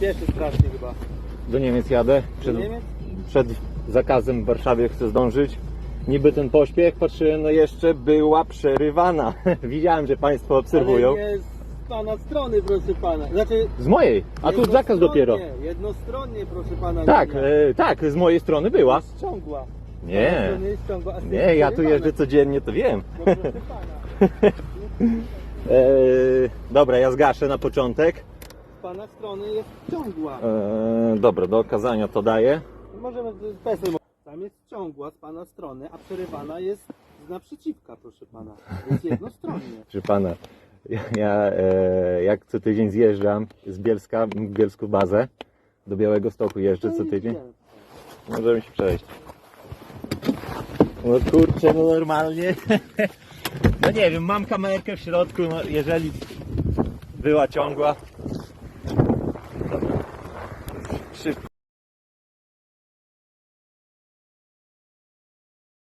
Spieszy strasznie chyba. Do Niemiec jadę. Przed, Do Niemiec? przed zakazem w Warszawie chcę zdążyć. Niby ten pośpiech, patrzyłem, no jeszcze była przerywana. Widziałem, że Państwo obserwują. Ale nie z pana strony, proszę pana. Znaczy, Z mojej, a tu zakaz dopiero. jednostronnie, proszę pana. Tak, linia. e, tak, z mojej strony była. Jest ciągła. Z Nie, strony jest ciągła, a z tej nie, ja tu przerywana. jeżdżę codziennie, to wiem. No, proszę pana. E, dobra, ja zgaszę na początek. Z pana strony jest ciągła. E, dobra, do okazania to daję. Możemy z PESEL. Tam jest ciągła z pana strony, a przerywana jest z naprzeciwka, proszę pana. Jest jednostronnie. Proszę pana, ja, ja e, jak co tydzień zjeżdżam z Bielska, w Bielsku bazę, do Białego Stoku jeżdżę co tydzień. Możemy się przejść. No kurczę, no normalnie. No nie wiem, mam kamerkę w środku, no jeżeli była ciągła. ошибки.